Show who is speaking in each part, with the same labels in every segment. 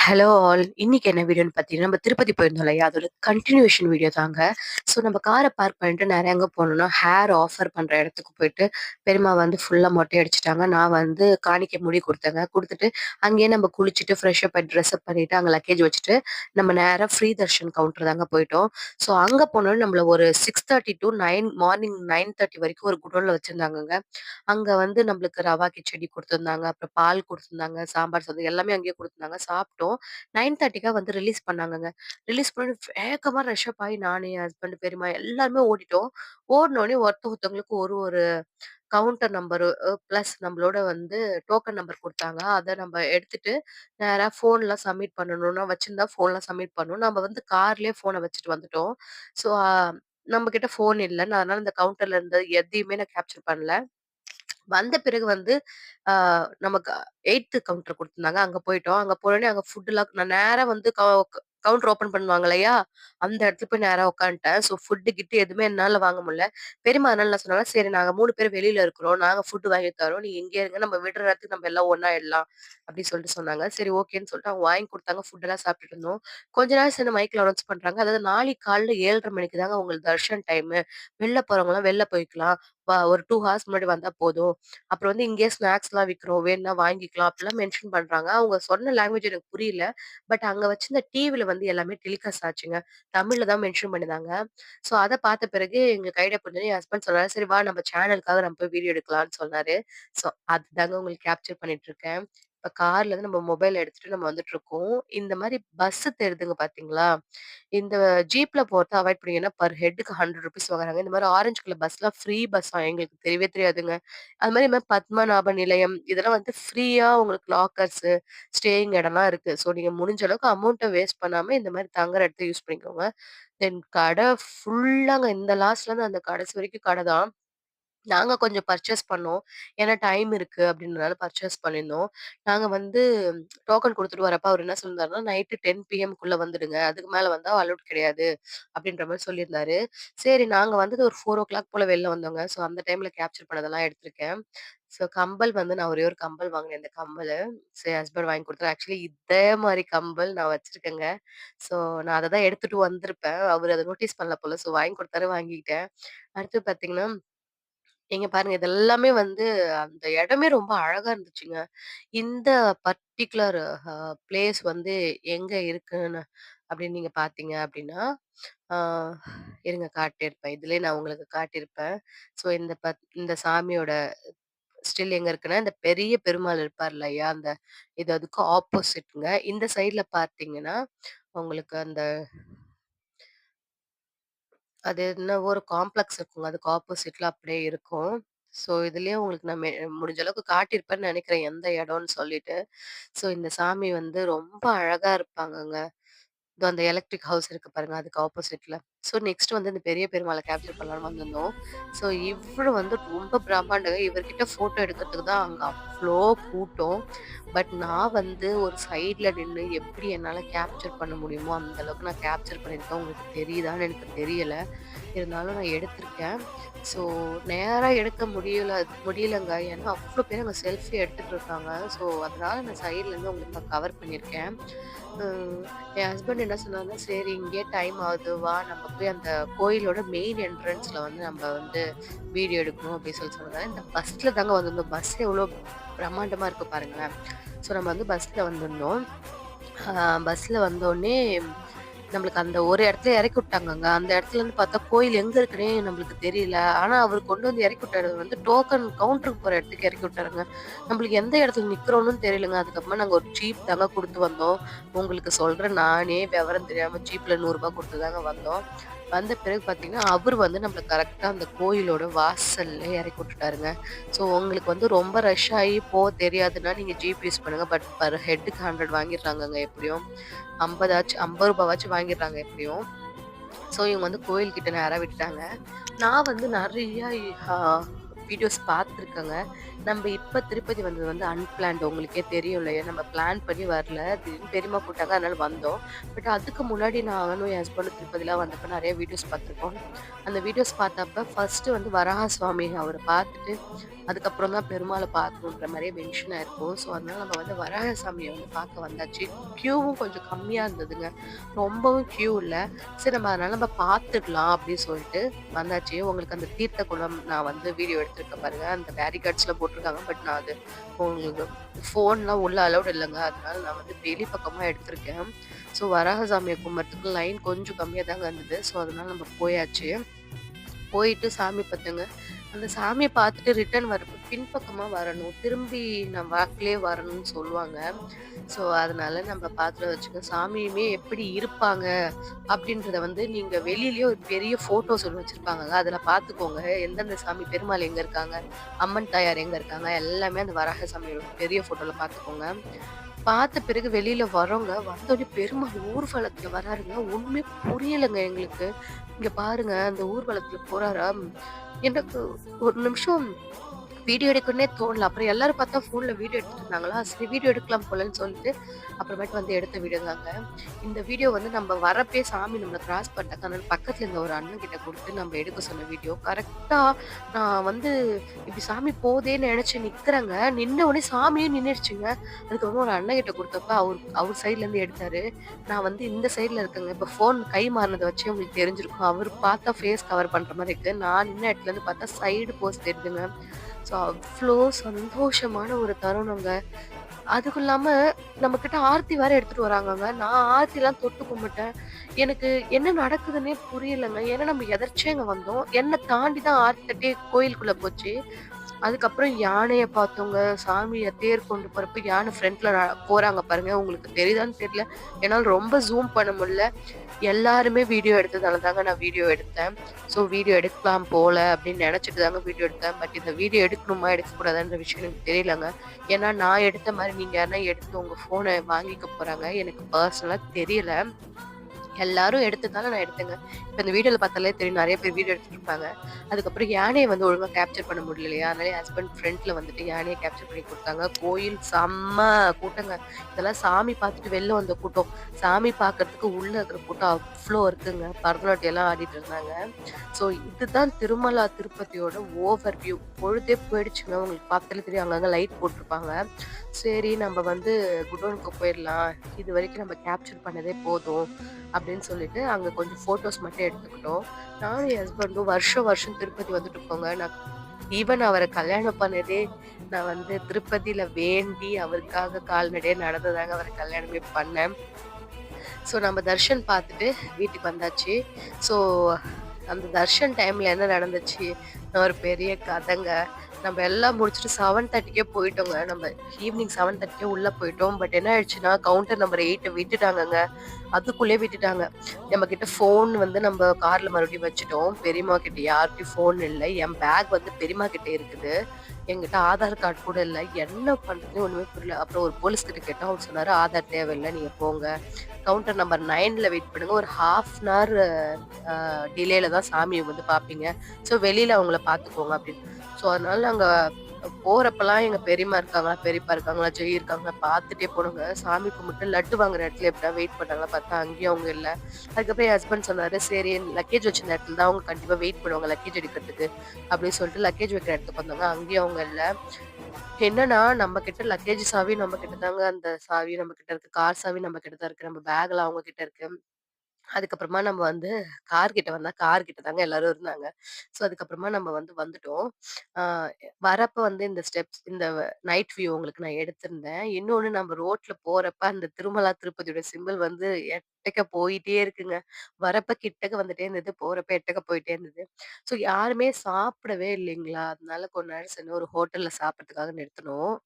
Speaker 1: Hello all. இன்னைக்கு என்ன வீடியோன்னு பார்த்தீங்கன்னா, நம்ம திருப்பதி போயிருந்தோம் இல்லையா? அதோட கன்டினியூஷன் வீடியோ தாங்க. ஸோ நம்ம காரை பார்க் பண்ணிட்டு நிறைய எங்கே போனோம்னா, ஹேர் ஆஃபர் பண்ணுற இடத்துக்கு போயிட்டு, பெருமா வந்து ஃபுல்லாக மொட்டை அடிச்சுட்டாங்க. நான் வந்து காணிக்க முடி கொடுத்தேங்க கொடுத்துட்டு அங்கேயே நம்ம குளிச்சுட்டு, ஃப்ரெஷ் அப் ட்ரெஸ்அப் ட்ரெஸ் பண்ணிட்டு, அங்கே லக்கேஜ் வச்சுட்டு, நம்ம நேராக ஃப்ரீ தர்ஷன் கவுண்டர் தாங்க போயிட்டோம். ஸோ அங்கே போனோனே நம்மள ஒரு 6:30 டூ 9 மார்னிங் 9:30 வரைக்கும் ஒரு குடோனில் வச்சுருந்தாங்கங்க அங்கே வந்து நம்மளுக்கு ரவா கிச்சடி கொடுத்துருந்தாங்க அப்புறம் பால் கொடுத்துருந்தாங்க சாம்பார் சாதம் எல்லாமே அங்கேயே கொடுத்துருந்தாங்க சாப்பிட்டோம். 9:30க்கா வந்து ரிலீஸ் பண்ணாங்கங்க. ரிலீஸ் பண்ணி வேகமாக ரஷ்அப் ஆகி நான் என் ஹஸ்பண்ட், பெரியம்மா எல்லாருமே ஓடிட்டோம். ஓடினோடனே ஒருத்த ஒருத்தவங்களுக்கு ஒரு ஒரு கவுண்டர் நம்பரு ப்ளஸ் நம்மளோட வந்து டோக்கன் நம்பர் கொடுத்தாங்க அதை நம்ம எடுத்துட்டு நேராக ஃபோன்லாம் சப்மிட் பண்ணணும்னா வச்சுருந்தா ஃபோன்லாம் சப்மிட் பண்ணணும். நம்ம வந்து கார்லேயே ஃபோனை வச்சுட்டு வந்துட்டோம். ஸோ நம்ம கிட்ட ஃபோன் இல்லைன்னு நான் அதனால இந்த கவுண்டர்ல இருந்தது எதையுமே நான் கேப்சர் பண்ணல. வந்த பிறகு வந்து ஆ நமக்கு எயித்து கவுண்டர் குடுத்துருந்தாங்க. அங்க போயிட்டோம். அங்க போனோனே அங்க ஃபுட்லாம் நான் நேரா வந்து கவு கவுண்டர் ஓப்பன் பண்ணுவாங்க இல்லையா? அந்த இடத்துல போய் நேரா உட்காந்துட்டேன். ஸோ ஃபுட்டு கிட்டு எதுவுமே என்னால வாங்க முடியல. பெரியம்மா அதனால சொன்னாலும் "சரி நாங்க 3 பேரும் வெளியில இருக்கிறோம். நாங்க ஃபுட் வாங்கி தரோம் நீ இங்கேயே இருங்க. நம்ம விடுற நேரத்துக்கு நம்ம எல்லாம் ஒண்ணா ஆயிடலாம்." அப்படின்னு சொல்லிட்டு சொன்னாங்க. சரி ஓகேன்னு சொல்லிட்டு அவங்க வாங்கி குடுத்தாங்க. ஃபுட் எல்லாம் சாப்பிட்டுட்டு இருந்தோம். கொஞ்ச நேரம் சென்று மைக்ல அனௌன்ஸ் பண்றாங்க. அதாவது நாளைக்கு காலைல 7:30 மணிக்கு தாங்க உங்களுக்கு தர்ஷன் டைமு. வெளில போறவங்கலாம் வெளில போய்க்கலாம். ஒரு டூ ஹார்ஸ் முன்னாடி வந்தா போதும். அப்புறம் வந்து இங்கேயே ஸ்நாக்ஸ்லாம் விற்கிறோம் வேணும்னா வாங்கிக்கலாம். அப்படிலாம் மென்ஷன் பண்றாங்க. அவங்க சொன்ன லாங்குவேஜ் எனக்கு புரியல. பட் அங்க வச்சிருந்த டிவில வந்து எல்லாமே டெலிகாஸ்ட் ஆச்சுங்க. தமிழ்ல தான் மென்ஷன் பண்ணியிருந்தாங்க. ஸோ அதை பார்த்த பிறகு எங்கள் ஐடியா புரிஞ்சது. என் ஹஸ்பண்ட் சொன்னாரு, "சரி வா நம்ம சேனலுக்காக நம்ம போய் வீடியோ எடுக்கலாம்னு" சொன்னாரு. ஸோ அதுதாங்க உங்களுக்கு கேப்சர் பண்ணிட்டு இருக்கேன். இப்ப கார்ல இருந்து நம்ம மொபைல் எடுத்துட்டு நம்ம வந்துட்டு இருக்கோம் இந்த மாரி பஸ் தெரியுதுங்க பார்த்தீங்களா? இந்த ஜீப்ல போறத அவாய்ட் பண்ணீங்கன்னா பர் ஹெட்டுக்கு ₹100 வாங்குறாங்க. இந்த மாரி ஆரஞ்சு கலர் பஸ்லாம் ஃப்ரீ பஸ்ஸாம் எங்களுக்கு தெரியவே தெரியாதுங்க. அது மாரி இந்த பத்மநாப நிலையம் இதெல்லாம் வந்து ஃப்ரீயா உங்களுக்கு லாக்கர்ஸு, ஸ்டேயிங் இடம்லாம் இருக்கு. ஸோ நீங்க முடிஞ்ச அளவுக்கு அமௌண்ட்ட வேஸ்ட் பண்ணாம இந்த மாரி தங்குற இடத்த யூஸ் பண்ணிக்கோங்க. தென் கடை ஃபுல்லாங்க இந்த லாஸ்ட்லருந்து அந்த கடைசி வரைக்கும் கடை தான். நாங்க கொஞ்சம் பர்ச்சேஸ் பண்ணோம். ஏன்னா டைம் இருக்கு அப்படின்றனால பர்ச்சேஸ் பண்ணியிருந்தோம். நாங்க வந்து டோக்கன் குடுத்துட்டு வரப்ப அவரு என்ன சொல்லியிருந்தாருன்னா, நைட்டு 10 பிஎம்க்குள்ள வந்துடுங்க. அதுக்கு மேல வந்தா அலவுட் கிடையாது. அப்படின்ற மாரி சொல்லியிருந்தாரு. சரி நாங்க வந்தது ஒரு 4:00 போல வெளில வந்தோங்க. ஸோ அந்த டைம்ல கேப்சர் பண்ணதெல்லாம் எடுத்திருக்கேன். ஸோ கம்பல் வந்து நான் ஒரே ஒரு கம்பல் வாங்கினேன். இந்த கம்பல் சரி ஹஸ்பண்ட் வாங்கி குடுத்தாரு. ஆக்சுவலி இதே மாரி கம்பல் நான் வச்சிருக்கேங்க. ஸோ நான் அதை தான் எடுத்துட்டு வந்திருப்பேன். அவரு அத நோட்டீஸ் பண்ணல போல. ஸோ வாங்கி குடுத்தாரு வாங்கிக்கிட்டேன். அடுத்து பார்த்தீங்கன்னா இங்க பாருங்க. இது எல்லாமே வந்து அந்த இடமே ரொம்ப அழகா இருந்துச்சுங்க. இந்த பர்ட்டிகுலர் அ பிளேஸ் வந்து எங்க இருக்குன்னு அப்படின்னு நீங்க பார்த்தீங்க அப்படின்னா, ஆ இருங்க காட்டியிருப்பேன். இதுலயே நான் உங்களுக்கு காட்டியிருப்பேன். ஸோ இந்த பத் இந்த சாமியோட ஸ்டில் எங்க இருக்குன்னா, இந்த பெரிய பெருமாள் இருப்பார் இல்லையா? அந்த இது அதுக்கு ஆப்போசிட்ங்க. இந்த சைட்ல பார்த்தீங்கன்னா, உங்களுக்கு அந்த அது என்னவோ ஒரு காம்ப்ளெக்ஸ் இருக்குங்க. அதுக்கு ஆப்போசிட்ல அப்படியே இருக்கும். ஸோ, இதுலயே உங்களுக்கு நான் மெ முடிஞ்ச அளவுக்கு காட்டியிருப்பேன்னு நெனைக்கிறேன். எந்த இடம்னு சொல்லிட்டு. ஸோ, இந்த சாமி வந்து ரொம்ப அழகா இருப்பாங்கங்க. இதோ அந்த எலக்ட்ரிக் ஹவுஸ் இருக்கு பாருங்க. அதுக்கு ஆப்போசிட்ல. ஸோ, நெக்ஸ்ட் வந்து இந்த பெரிய பெருமாளை கேப்சர் பண்ணலான்னு வந்திருந்தோம். ஸோ, இவரு வந்து ரொம்ப பிரம்மாண்டங்க. இவர்கிட்ட ஃபோட்டோ எடுக்கிறதுக்கு தான் அங்கே அவ்வளோ கூட்டம். பட் நான் வந்து ஒரு சைடில் நின்று எப்படி என்னால் கேப்சர் பண்ண முடியுமோ, அந்த அளவுக்கு நான் கேப்சர் பண்ணியிருக்கேன். உங்களுக்கு தெரியுதான்னு எனக்கு தெரியலை இருந்தாலும் நான் எடுத்திருக்கேன். ஸோ, நேராக எடுக்க முடியல முடியலங்க. ஏன்னா அவ்வளோ பேர் அங்கே செல்ஃபி எடுத்துகிட்டு இருக்காங்க. ஸோ, அதனால் நான் சைட்லேருந்து உங்களுக்கு நான் கவர் பண்ணியிருக்கேன். என் ஹஸ்பண்ட் என்ன சொன்னாங்கன்னா "சரி இங்கேயே டைம் ஆகுது. வா நம்ம போய் அந்த கோயிலோட மெயின் என்ட்ரன்ஸில் வந்து நம்ம வந்து வீடியோ எடுக்கணும்." அப்படின்னு சொல்லி சொன்னாங்க இந்த பஸ்ஸில் தாங்க வந்திருந்தோம். பஸ் எவ்வளோ பிரம்மாண்டமாக இருக்குது பாருங்களேன். ஸோ, நம்ம வந்து பஸ்ஸில் வந்திருந்தோம். பஸ்ஸில் வந்தோடனே நம்மளுக்கு அந்த ஒரு இடத்துல இறக்கி விட்டாங்கங்க. அந்த இடத்துல இருந்து பார்த்தா கோயில் எங்க இருக்குன்னே நம்மளுக்கு தெரியல. ஆனா அவர் கொண்டு வந்து இறக்கி விட்டாரு வந்து டோக்கன் கவுண்டருக்கு போற இடத்துக்கு இறக்கி விட்டாருங்க. நம்மளுக்கு எந்த இடத்துல நிக்கிறோம்னு தெரியலங்க. அதுக்கப்புறமா நாங்க ஒரு சீப் தாங்க கொடுத்து வந்தோம். உங்களுக்கு சொல்றேன் நானே விவரம் தெரியாம சீப்ல நூறு ரூபாய் கொடுத்து தாங்க வந்தோம். வந்த பிறகு பார்த்தீங்கன்னா, அவர் வந்து நம்மளுக்கு கரெக்டாக அந்த கோயிலோட வாசல்ல இறக்கி விட்டுட்டாருங்க. ஸோ, உங்களுக்கு வந்து ரொம்ப ரஷ் ஆகி போக தெரியாதுன்னா, நீங்கள் ஜீப் யூஸ் பண்ணுங்க. பட் பர் ஹெட்டுக்கு 100 வாங்கிடுறாங்கங்க எப்படியும். ஐம்பதாச்சு ஐம்பது ரூபாவாச்சும் வாங்கிடுறாங்க எப்படியும். ஸோ, இவங்க வந்து கோயில் நேராக விட்டுட்டாங்க. நான் வந்து நிறையா வீடியோஸ் பார்த்துருக்கேங்க. நம்ம இப்போ திருப்பதி வந்தது வந்து அன்பிளான்டு உங்களுக்கே தெரியும் இல்லையா? நம்ம பிளான் பண்ணி வரல. திடீர்னு பெரியமா கூட்டாங்க அதனால வந்தோம். பட் அதுக்கு முன்னாடி நானும் என் ஹஸ்பண்டும் திருப்பதிலாம் வந்தப்போ நிறைய வீடியோஸ் பார்த்துருக்கோம். அந்த வீடியோஸ் பார்த்தப்ப ஃபஸ்ட்டு வந்து வராக சுவாமி அவரை பார்த்துட்டு, அதுக்கப்புறம் தான் பெருமாளை பார்க்கணுன்ற மாதிரியே மென்ஷன் ஆயிருக்கும். ஸோ அதனால நம்ம வந்து வராக சாமியை வந்து பார்க்க வந்தாச்சு. க்யூவும் கொஞ்சம் கம்மியாக இருந்ததுங்க. ரொம்பவும் க்யூ இல்லை சரி நம்ம அதனால நம்ம பார்த்துடலாம் அப்படின்னு சொல்லிட்டு வந்தாச்சு. உங்களுக்கு அந்த தீர்த்த குளம் நான் வந்து வீடியோ எடுத்திருக்கேன் பாருங்க. அந்த பேரிகார்ட்ஸ்ல போட்டிருக்காங்க. பட் நான் அது உங்களுக்கு ஃபோன்லாம் உள்ள அலௌட் இல்லைங்க அதனால நான் வந்து வெளி பக்கமா எடுத்திருக்கேன். ஸோ வராகசாமியை கும்பிட்றதுக்கு லைன் கொஞ்சம் கம்மியாக தாங்க இருந்தது. ஸோ அதனால நம்ம போயாச்சு. போயிட்டு சாமி பார்த்துங்க அந்த சாமியை பார்த்துட்டு ரிட்டர்ன் வர பின்பக்கமாக வரணும். திரும்பி நம்ம வாக்கிலே வரணும்னு சொல்லுவாங்க. ஸோ அதனால நம்ம பார்த்துட்டு வச்சுக்கோங்க. சாமியுமே எப்படி இருப்பாங்க அப்படின்றத வந்து நீங்க வெளியிலயே ஒரு பெரிய ஃபோட்டோஸ் ஒன்று வச்சிருப்பாங்கங்க. அதில் பார்த்துக்கோங்க. எந்தெந்த சாமி பெருமாள் எங்க இருக்காங்க, அம்மன் தாயார் எங்க இருக்காங்க, எல்லாமே அந்த வராக சாமியோட பெரிய ஃபோட்டோவில் பார்த்துக்கோங்க. பார்த்த பிறகு வெளியில வரோங்க. வந்தோடனே பெருமாள் ஊர்வலத்துல வராருங்க. ஒண்ணுமே புரியலைங்க எங்களுக்கு. இங்க பாருங்க அந்த ஊர்வலத்துல போறாரா, எனக்கு ஒரு நிமிஷம் வீடியோ எடுக்கணும்னே தோணல. அப்புறம் எல்லாரும் பார்த்தா ஃபோன்ல வீடியோ எடுத்துட்டு இருந்தாங்களா, சரி வீடியோ எடுக்கலாம் போலன்னு சொல்லிட்டு, அப்புறமேட்டு வந்து எடுத்த வீடியோ தாங்க. இந்த வீடியோ வந்து நம்ம வரப்பே சாமி நம்மளை கிராஸ் பண்ணிட்டாங்க. அதனால பக்கத்துல இருந்த ஒரு அண்ணன் கிட்ட கொடுத்து நம்ம எடுக்க சொன்ன வீடியோ. கரெக்டாக நான் வந்து இப்படி சாமி போதேன்னு நினச்சி நிக்கிறேங்க. நின்ன உடனே சாமியும் நின்னுடுச்சுங்க. அதுக்கப்புறம் ஒரு அண்ணன் கிட்ட கொடுத்தப்ப அவர் அவர் சைட்ல இருந்து எடுத்தாரு. நான் வந்து இந்த சைட்ல இருக்கேங்க. இப்ப ஃபோன் கை மாறுனத வச்சே உங்களுக்கு தெரிஞ்சிருக்கும். அவர் பார்த்தா ஃபேஸ் கவர் பண்ற மாதிரி இருக்கு. நான் நின்ன இடத்துல இருந்து பார்த்தா சைடு போஸ்ட் தெரியுதுங்க. ஸோ அவ்வளோ சந்தோஷமான ஒரு தருணங்க. அதுக்கும் இல்லாமல் நம்மக்கிட்ட ஆர்த்தி வேற எடுத்துட்டு வராங்கங்க. நான் ஆர்த்திலாம் தொட்டு கும்பிட்டேன். எனக்கு என்ன நடக்குதுன்னே புரியலங்க. ஏன்னா நம்ம எதர்ச்சியா வந்தோம். என்னை தாண்டி தான் ஆர்த்தி தட்டி கோயிலுக்குள்ளே போச்சு. அதுக்கப்புறம் யானையை பார்த்தவங்க சாமியை தேர் கொண்டு போறப்ப யானை ஃப்ரண்ட்ல ந போறாங்க பாருங்க. உங்களுக்கு தெரியுதான்னு தெரியல. என்னால ரொம்ப ஜூம் பண்ண முடியல. எல்லாருமே வீடியோ எடுத்ததால தாங்க நான் வீடியோ எடுத்தேன். ஸோ வீடியோ எடுக்கலாம் போல அப்படின்னு நினச்சிட்டு தாங்க வீடியோ எடுத்தேன். பட் இந்த வீடியோ எடுக்கணுமா, எடுக்கக்கூடாதுன்ற விஷயம் எனக்கு தெரியலங்க. ஏன்னா நான் எடுத்த மாதிரி நீங்க யாருன்னா எடுத்து உங்க ஃபோனை வாங்கிக்க போறாங்க. எனக்கு பர்சனலாக தெரியல. எல்லாரும் எடுத்ததால நான் எடுத்தேங்க. இப்போ இந்த வீடியோவில் பார்த்தாலே தெரியும் நிறைய பேர் வீடியோ எடுத்துட்டு இருப்பாங்க. அதுக்கப்புறம் யானையை வந்து ஒழுங்காக கேப்சர் பண்ண முடியல இல்லையா? அதனால ஹஸ்பண்ட் ஃப்ரண்ட்ல வந்துட்டு யானையை கேப்சர் பண்ணி கொடுத்தாங்க கோயில் செம்ம கூட்டங்க. இதெல்லாம் சாமி பார்த்துட்டு வெளில வந்த கூட்டம். சாமி பார்க்கறதுக்கு உள்ள இருக்கிற கூட்டம் அவ்வளோ இருக்குங்க. பரதநாட்டியம்லாம் ஆடிட்டு இருந்தாங்க. ஸோ இதுதான் திருமலா திருப்பதியோட ஓவர் வியூ. பொழுதே போயிடுச்சுங்க. உங்களுக்கு பார்த்தாலே தெரியும் அங்கங்கே லைட் போட்டிருப்பாங்க சரி நம்ம வந்து குடோனுக்கு இது வரைக்கும் நம்ம கேப்சர் பண்ணதே போதும். அப்படின்னு சொல்லிட்டு அங்கே கொஞ்சம் ஃபோட்டோஸ் மட்டும் எடுத்துக்கிட்டோம். நானும் என் ஹஸ்பண்டும் வருஷம் வருஷம் திருப்பதி வந்துட்டு போங்க நான் ஈவன் அவரை கல்யாணம் பண்ணதே நான் வந்து திருப்பதியில் வேண்டி அவருக்காக கால்நடையாக நடந்ததாங்க அவரை கல்யாணமே பண்ணேன். ஸோ நம்ம தர்ஷன் பார்த்துட்டு வீட்டுக்கு வந்தாச்சு. ஸோ அந்த தர்ஷன் டைமில் என்ன நடந்துச்சு? ஒரு பெரிய கதைங்க. நம்ம எல்லாம் முடிச்சுட்டு 7:30க்கே போயிட்டோங்க. நம்ம ஈவினிங் செவன் தேர்ட்டிக்கே உள்ளே போயிட்டோம். பட் என்ன ஆயிடுச்சுன்னா, கவுண்டர் நம்பர் எயிட்டை விட்டுட்டாங்கங்க. அதுக்குள்ளேயே விட்டுட்டாங்க. நம்மகிட்ட ஃபோன் வந்து நம்ம காரில் மறுபடியும் வச்சுட்டோம். பெரியம்மா கிட்ட யார்கிட்டையும் ஃபோன் இல்லை என் பேக் வந்து பெரியம்மா கிட்ட இருக்குது. எங்கிட்ட ஆதார் கார்டு கூட இல்லை என்ன பண்ணுறதுன்னு ஒன்றுமே புரியல. அப்புறம் ஒரு போலீஸ் கிட்ட கேட்டோம். அவர் சொன்னார் "ஆதார் தேவையில்லை நீங்கள் போங்க. கவுண்டர் நம்பர் நைனில் வெயிட் பண்ணுங்க. ஒரு 1/2 அன் ஹவர் அ டிலேல தான் சாமியை வந்து பார்ப்பீங்க. ஸோ வெளியில் அவங்கள பார்த்துக்கோங்க" அப்படின்னு. ஸோ அதனால நாங்கள் போறப்பெல்லாம் எங்க பெரியம்மா இருக்காங்களா, பெரியப்பா இருக்காங்களா, ஜெய் இருக்காங்களா பார்த்துட்டே போனவங்க சாமி கும்பிட்டு லட்டு வாங்குற இடத்துல எப்படியா வெயிட் பண்ணாங்களா பார்த்தா அங்கேயும் அவங்க இல்ல. அதுக்கப்புறம் என் ஹஸ்பண்ட் சொன்னாரு, "சரி லக்கேஜ் வச்ச இடத்துல தான் அவங்க கண்டிப்பா வெயிட் பண்ணுவாங்க லக்கேஜ் எடுக்கிறதுக்கு" அப்படின்னு சொல்லிட்டு லக்கேஜ் வைக்கிற இடத்துக்கு வந்தாங்க. அங்கேயும் அவங்க இல்ல. என்னன்னா நம்ம கிட்ட லக்கேஜ் சாவி நம்ம கிட்ட தாங்க அந்த சாவி நம்ம கிட்ட இருக்கு. கார் சாவி நம்ம கிட்ட தான் இருக்கு. நம்ம பேக்ல அவங்க கிட்ட இருக்கு. அதுக்கப்புறமா நம்ம வந்து கார்கிட்ட வந்தா, கார்கிட்ட தாங்க எல்லாரும் இருந்தாங்க. ஸோ அதுக்கப்புறமா நம்ம வந்து வந்துட்டோம். ஆ வரப்ப வந்து இந்த ஸ்டெப்ஸ் இந்த நைட் வியூ உங்களுக்கு நான் எடுத்திருந்தேன். இன்னொன்னு நம்ம ரோட்ல போறப்ப அந்த திருமலா திருப்பதியோட சிம்பல் வந்து எட்டக்க போயிட்டே இருக்குங்க. வரப்ப கிட்டக்க வந்துட்டே இருந்தது. போறப்ப எட்டக்க போயிட்டே இருந்தது. ஸோ யாருமே சாப்பிடவே இல்லைங்களா, அதனால கொஞ்ச நேரம் சென்று ஒரு ஹோட்டல்ல சாப்பிடறதுக்காக நிறுத்துனோம்.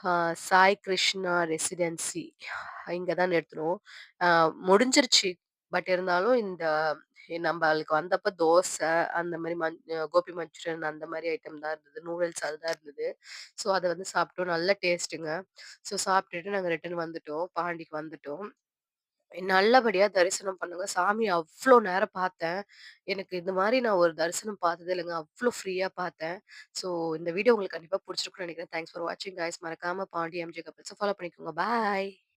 Speaker 1: ஆ சாய் கிருஷ்ணா ரெசிடென்சி இங்க தான் நிறுத்துனோம். முடிஞ்சிருச்சு. பட் இருந்தாலும் இந்த நம்பளுக்கு வந்தப்ப தோசை, அந்த மாரி மஞ் கோபி மஞ்சூரியன் அந்த மாரி ஐட்டம் தான் இருந்தது. நூடுல்ஸ் அதுதான் இருந்தது. ஸோ அத வந்து சாப்பிட்டோம். நல்ல டேஸ்ட்டுங்க. ஸோ சாப்பிட்டுட்டு நாங்க ரிட்டர்ன் வந்துட்டோம். பாண்டிக்கு வந்துட்டோம். நல்லபடியா தரிசனம் பண்ணுங்க. சாமி அவ்ளோ நேரம் பார்த்தேன். எனக்கு இந்த மாரி நான் ஒரு தரிசனம் பார்த்ததே இல்லங்க. அவ்ளோ ஃப்ரீயா பார்த்தேன். ஸோ இந்த வீடியோ உங்களுக்கு கண்டிப்பா பிடிச்சிருக்கும்னு நினைக்கிறேன். தேங்க்ஸ் ஃபார் வாட்சிங் கைஸ். மறக்காம பாண்டி எம்ஜே கப்பிள்ஸ ஃபாலோ பண்ணிக்கோங்க. பாய்.